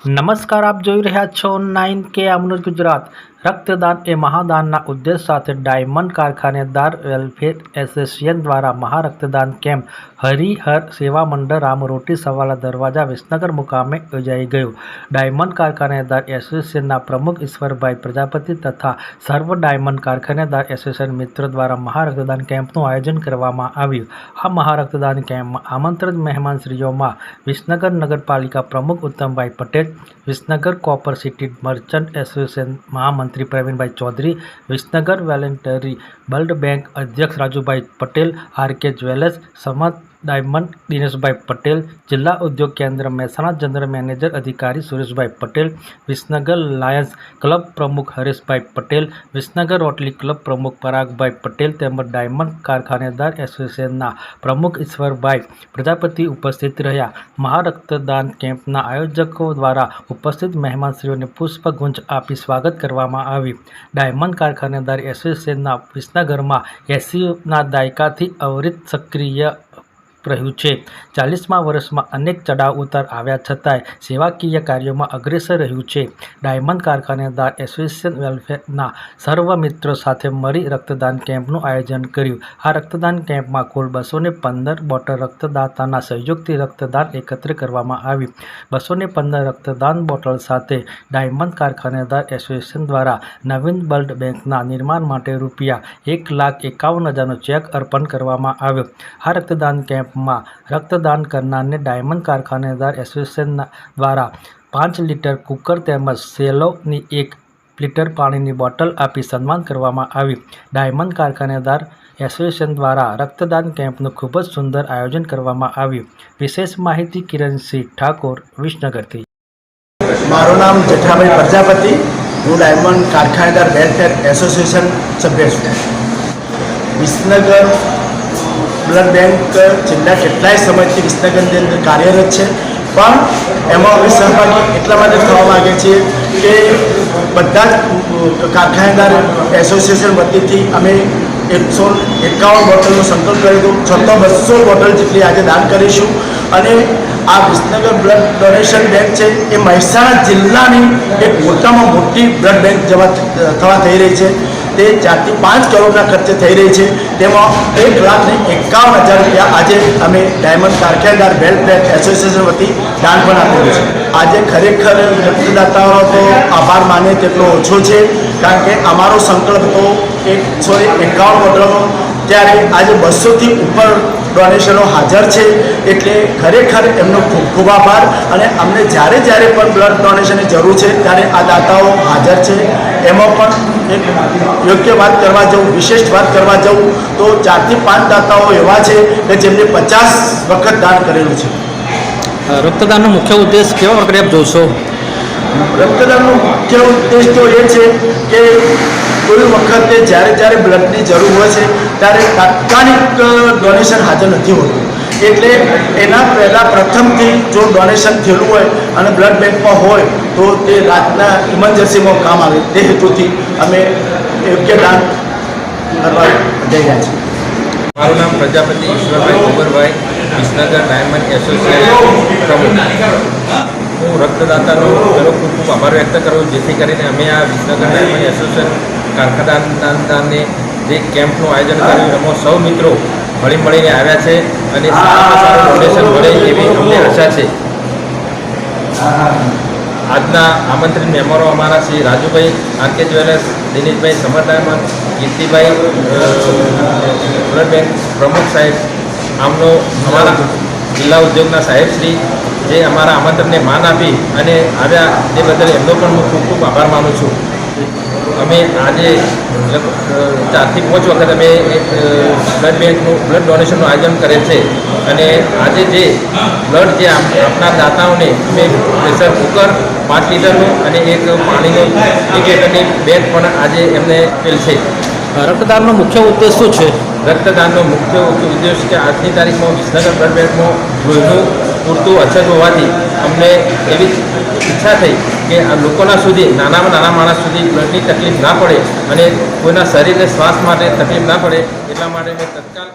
નમસ્કાર આપ જોઈ રહ્યા છો નાઇન કે અમૃત ગુજરાત. રક્તદાન એ મહાદાનના ઉદ્દેશ સાથે ડાયમંડ કારખાનેદાર વેલફેર એસોસિએશન દ્વારા મહારક્તદાન કેમ્પ હરિહર સેવા મંડળ રામરોટી સવાલા દરવાજા વિસનગર મુકામે યોજાઈ ગયું. ડાયમંડ કારખાનેદાર એસોસિએશનના પ્રમુખ ઈશ્વરભાઈ પ્રજાપતિ તથા સર્વ ડાયમંડ કારખાનેદાર એસોસિએશન મિત્રો દ્વારા મહારક્તદાન કેમ્પનું આયોજન કરવામાં આવ્યું. આ મહારક્તદાન કેમ્પમાં આમંત્રિત મહેમાનશ્રીઓમાં વિસનગર નગરપાલિકા પ્રમુખ Uttambhai Patel, Visnagar copper city merchant association મહામંત્રી Pravinbhai Chaudhary Visnagar voluntary blood bank અધ્યક્ષ Rajubhai Patel RK jewellers Samat diamond Dineshbhai Patel, જિલ્લા ઉદ્યોગ કેન્દ્ર મહેસાણા, જનરલ મેનેજર અધિકારી સુરેશભાઈ પટેલ, વિસનગર લાયન્સ ક્લબ પ્રમુખ હરેશભાઈ પટેલ, વિસનગર રોટલી ક્લબ પ્રમુખ પરાગભાઈ પટેલ તેમજ ડાયમંડ કારખાનેદાર એસોસિએશનના પ્રમુખ ઈશ્વરભાઈ પ્રજાપતિ ઉપસ્થિત રહ્યા. મહારક્તદાન કેમ્પના આયોજકો દ્વારા ઉપસ્થિત મહેમાનશ્રીઓને પુષ્પગુંજ આપી સ્વાગત કરવામાં આવ્યું ડાયમંડ કારખાનેદાર એસોસિએશનના વિસનગરમાં એસીના દાયકાથી અવિરત સક્રિય રહ્યું છે. ચાલીસમાં વર્ષમાં અનેક ચડાવ ઉતાર આવ્યા છતાંય સેવાકીય કાર્યોમાં અગ્રેસર રહ્યું છે. ડાયમંડ કારખાનેદાર એસોસિએશન વેલફેરના સર્વ મિત્રો સાથે મળી રક્તદાન કેમ્પનું આયોજન કર્યું. આ રક્તદાન કેમ્પમાં કુલ બસો પંદર બોટલ રક્તદાતાના સહયોગથી રક્તદાન એકત્ર કરવામાં આવ્યું. બસો પંદર રક્તદાન બોટલ સાથે ડાયમંડ કારખાનેદાર એસોસિએશન દ્વારા નવીન બ્લડ બેંકના નિર્માણ માટે રૂપિયા એક લાખ એકાવન હજારનો ચેક અર્પણ કરવામાં આવ્યો. આ રક્તદાન કેમ્પમાં રક્તદાન કરનારને ડાયમંડ કારખાનેદાર એસોસિએશન દ્વારા પાંચ લીટર કુકર તેમજ સેલોની એક લીટર પાણીની બોટલ આપી સન્માન કરવામાં આવ્યું ડાયમંડ કારખાનેદાર એસોસિએશન દ્વારા રક્તદાન કેમ્પનું ખૂબ જ સુંદર આયોજન કરવામાં આવ્યું. વિશેષ માહિતી કિરણસિંહ ઠાકોર, વિસનગરથી. મારું નામ જેઠાભાઈ પ્રજાપતિ. હું ડાયમંડ કારખાનેદાર વેલફેર એસોસિએશન સભ્ય છું. વિસનગર બ્લડ બેંક છેલ્લા કેટલાય સમયથી વિસનગરની અંદર કાર્યરત છે. પણ એમાં અમે સહભાગી એટલા માટે થવા માગીએ છીએ કે બધા જ કારખાનેદાર એસોસિએશન વતીથી અમે એકસો એકાવન બોટલનો સંકલ્પ કર્યો હતો. છતાં બસો બોટલ જેટલી આજે દાન કરીશું. અને આ વિસનગર બ્લડ ડોનેશન બેંક છે એ મહેસાણા જિલ્લાની એક મોટામાં મોટી બ્લડ બેંક જવા થવા થઈ રહી છે. તે ચારથી પાંચ કરોડના ખર્ચે થઈ રહી છે. તેમાં એક લાખ ને એકાવન હજાર રૂપિયા આજે અમે ડાયમંડ કારખાનદાર વેલફેર એસોસિએશન વતી દાન પણ આપેલું છે. આજે ખરેખર રક્તદાતાઓનો તો આભાર માને તેટલો ઓછો છે, કારણ કે અમારો સંકલ્પ તો એકસો એકાવન બોટલનો ત્યારે આજે બસોથી ઉપર ડોનેશનો હાજર છે. એટલે ખરેખર એમનો ખૂબ ખૂબ આભાર અને અમને જ્યારે જ્યારે પણ બ્લડ ડોનેશનની જરૂર છે ત્યારે આ દાતાઓ હાજર છે. એમાં પણ એક યોગ્ય વાત કરવા જવું વિશેષ વાત કરવા જવું તો ચારથી પાંચ દાતાઓ એવા છે કે જેમને પચાસ વખત દાન કરેલું છે. રક્તદાનનો મુખ્ય ઉદ્દેશ કેવા પ્રક્રિયા જોશો? રક્તદાનનો મુખ્ય ઉદ્દેશ તો એ છે કે કોઈ વખતે જ્યારે જ્યારે બ્લડની જરૂર હોય છે, ત્યારે તાત્કાલિક ડોનેશન હાજર નથી હોતું. એટલે એના પહેલાં પ્રથમથી જો ડોનેશન થયેલું હોય અને બ્લડ બેંકમાં હોય, તો તે રાતના ઇમરજન્સીમાં કામ આવે. તે હેતુથી અમે યોગ્ય દાન કરવા જઈ રહ્યા છીએ. મારું નામ પ્રજાપતિ ઈશ્વરભાઈ ગોબરભાઈ, વિસનગર ડાયમંડ એસોસિએશન પ્રમુખ. હું રક્તદાતાનો ખૂબ ખૂબ આભાર વ્યક્ત કરું જેથી કરીને અમે આ વિસનગર ડાયમંડ એસોસિએશન કારખાદાનદાનને જે કેમ્પનું આયોજન કર્યું એમાં સૌ મિત્રો હળી મળીને આવ્યા છે અને ફાઉન્ડેશન ડોનેશન મળે એવી અમને આશા છે. આજના આમંત્રિત મહેમાનો અમારા શ્રી રાજુભાઈ આરકે જ્વેલર્સ દિનેશભાઈ સમરદાયમન કીર્તિભાઈ બ્લડ બેંક પ્રમુખ સાહેબ આમનો અમારા જિલ્લા ઉદ્યોગના સાહેબશ્રી જે અમારા આમંત્રણને માન આપી અને આવ્યા તે બદલ એમનો પણ હું ખૂબ ખૂબ આભાર માનું છું. અમે આજે ચારથી પાંચ વખત અમે એક બ્લડ બેંકનું બ્લડ ડોનેશનનું આયોજન કરેલ છે. અને આજે જે બ્લડ જે આપ- આપનાર દાતાઓને અમે પ્રેશર કુકર પાંચ લીટરનું અને એક પાણીનું એક લીટરની બેગ પણ આજે એમને આપેલ છે. રક્તદાનનો મુખ્ય ઉદ્દેશ શું છે? રક્તદાનનો મુખ્ય ઉદ્દેશ કે આજની તારીખમાં વિસનગર બ્લડ બેંકમાં લોહીનું પૂરતું અછત હોવાથી અમને એવી ઈચ્છા થઈ કે આ લોકોના સુધી, નાનામાં નાના માણસ સુધી બ્લડની તકલીફ ના પડે અને કોઈના શરીરને શ્વાસ માટે તકલીફ ના પડે, એટલા માટે મેં તત્કાલ